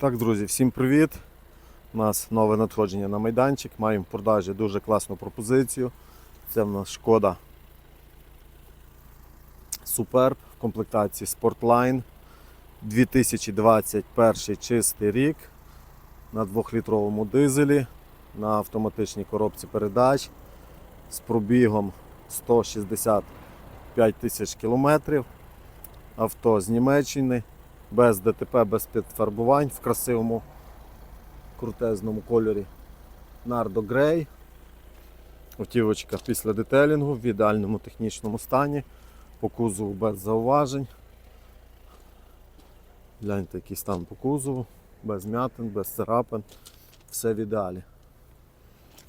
Так, друзі, всім привіт! У нас нове надходження на майданчик. Маємо в продажі дуже класну пропозицію. Це в нас шкода Superb в комплектації Sportline. 2021 чистий рік на 2-літровому дизелі, на автоматичній коробці передач з пробігом 165 тисяч кілометрів. Авто з Німеччини без ДТП, без підфарбувань в красивому крутезному кольорі Нардо Грей. Автівочка після детелінгу в ідеальному технічному стані, по кузову без зауважень. Гляньте, який стан по кузову, без м'ятин, без царапин, все в ідеалі.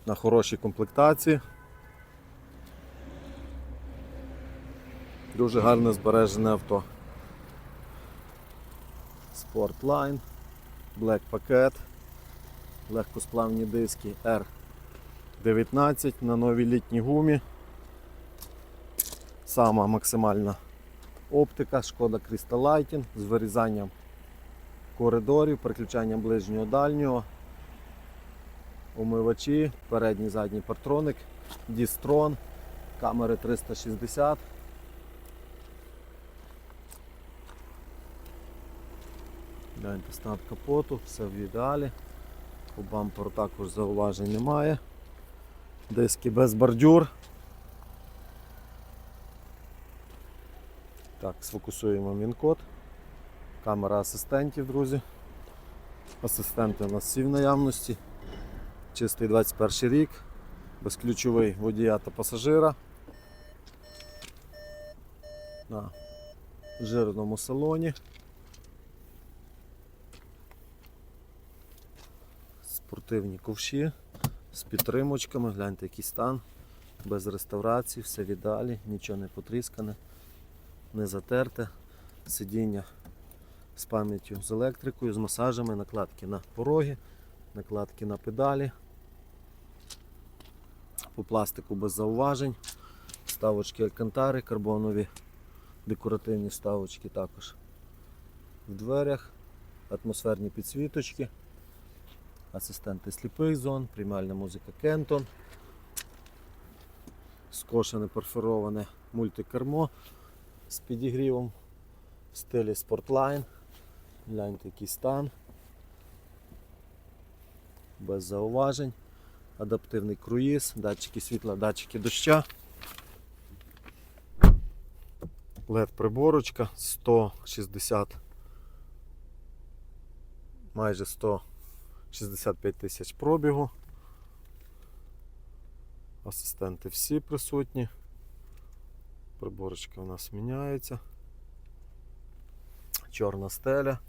На хорошій комплектації. Дуже гарне збережене авто. Sportline, Black пакет, легкосплавні диски R19 на новій літній гумі. Сама максимальна оптика, шкода Crystal Lighting з вирізанням коридорів, переключанням ближнього дальнього, умивачі, передній задній партроник, Дістрон, камери 360. Гляньте стан капоту, все в ідеалі. По бамперу також зауважень немає. Диски без бордюр. Так, сфокусуємо він-код. Камера асистентів, друзі. Асистенти у нас всі в наявності. Чистий 21 рік, безключовий водія та пасажира. На жирному салоні. Спортивні ковші з підтримочками, гляньте який стан, без реставрації, все в ідеалі, нічого не потріскане, не затерте. Сидіння з пам'яттю з електрикою, з масажами, накладки на пороги, накладки на педалі. По пластику без зауважень, вставочки алькантари, карбонові декоративні вставочки також в дверях, атмосферні підсвіточки асистенти сліпих зон, приймальна музика Кентон, скошене перфороване мультикермо з підігрівом в стилі Sportline. Гляньте який стан. Без зауважень. Адаптивний круїз, датчики світла, датчики доща. LED приборочка 160 майже 100 65 тисяч пробігу. Асистенти всі присутні. Приборочка у нас міняється. Чорна стеля.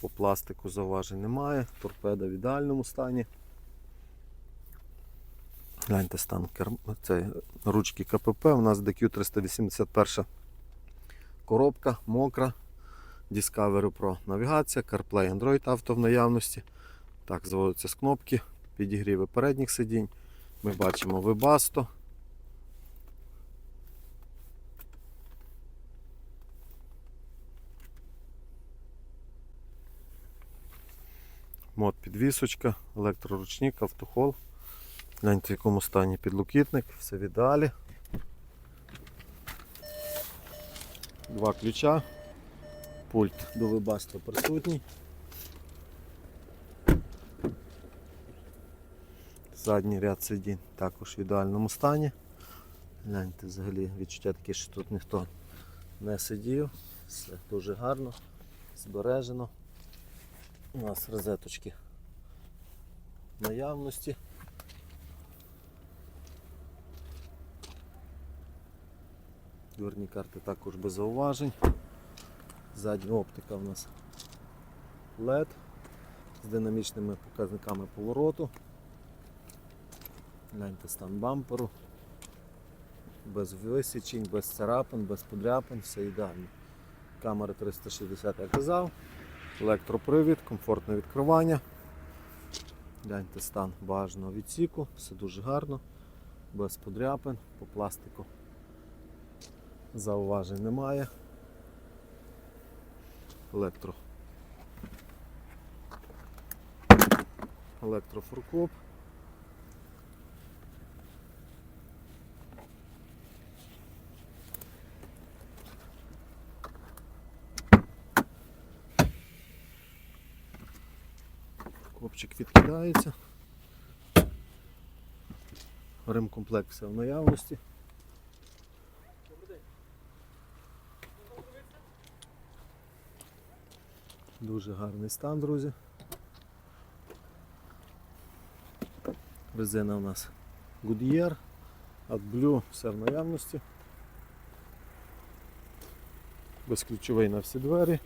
По пластику зауважень немає. Торпеда в ідеальному стані. Гляньте стан. Це ручки КПП. У нас DQ381 коробка, мокра. Discovery Pro навігація, CarPlay Android авто в наявності. Так, заводяться з кнопки, підігріви передніх сидінь. Ми бачимо Webasto. Мод підвісочка, електроручник, автохол. Гляньте в якому стані підлокітник, все в ідеалі. Два ключа. Пульт до вибасту присутній. Задній ряд сидінь також в ідеальному стані. Гляньте, взагалі відчуття таке, що тут ніхто не сидів. Все дуже гарно, збережено. У нас розеточки наявності. Дверні карти також без зауважень. Задня оптика у нас LED з динамічними показниками повороту. Гляньте стан бамперу. Без висічень, без царапин, без подряпин, все ідеально. Камера 360 я казав, електропривід, комфортне відкривання. Гляньте стан багажного відсіку, все дуже гарно, без подряпин, по пластику зауважень немає електро. Електрофуркоп. Копчик відкидається. Ремкомплект все в наявності. Дуже гарний стан, друзі. Резина у нас Goodyear, AdBlue, все в наявності. Безключовий на всі двері.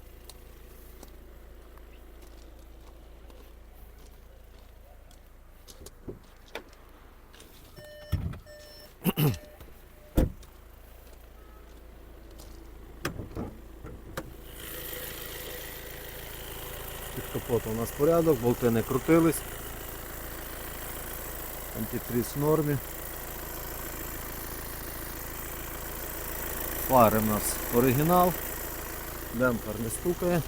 Під капотом у нас порядок, болти не крутились. Антифріз в нормі. Фари у нас оригінал. Демпер не стукає.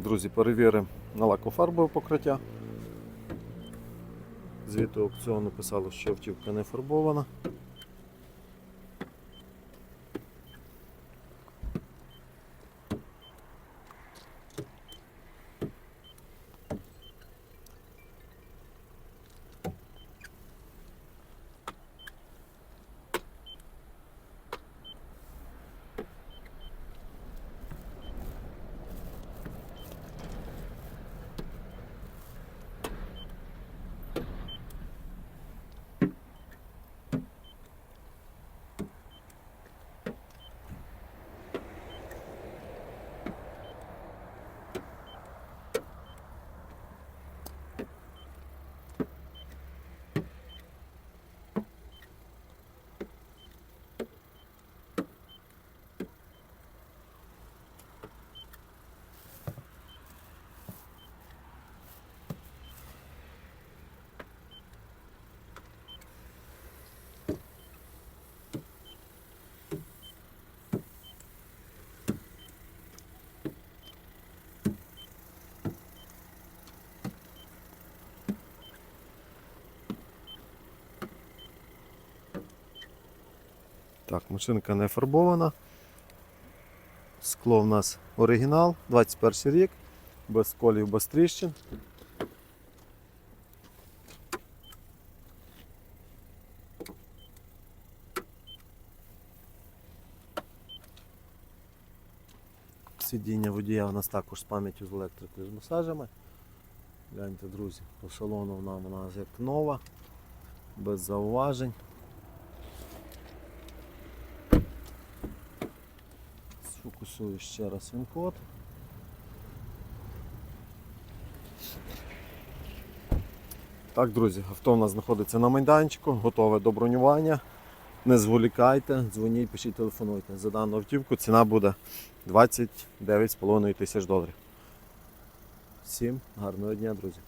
Друзі, перевіримо на лакофарбове покриття. Звіту аукціону писало, що автівка не фарбована. Так, машинка не фарбована. Скло в нас оригінал, 21 рік, без сколів, без тріщин. Сидіння водія у нас також з пам'яттю з електрикою з масажами. Гляньте, друзі, по салону вона нас як нова, без зауважень. Фокусую ще раз він код. Так, друзі, авто у нас знаходиться на майданчику, готове до бронювання. Не зволікайте, дзвоніть, пишіть, телефонуйте. За дану автівку ціна буде 29,5 тисяч доларів. Всім гарного дня, друзі.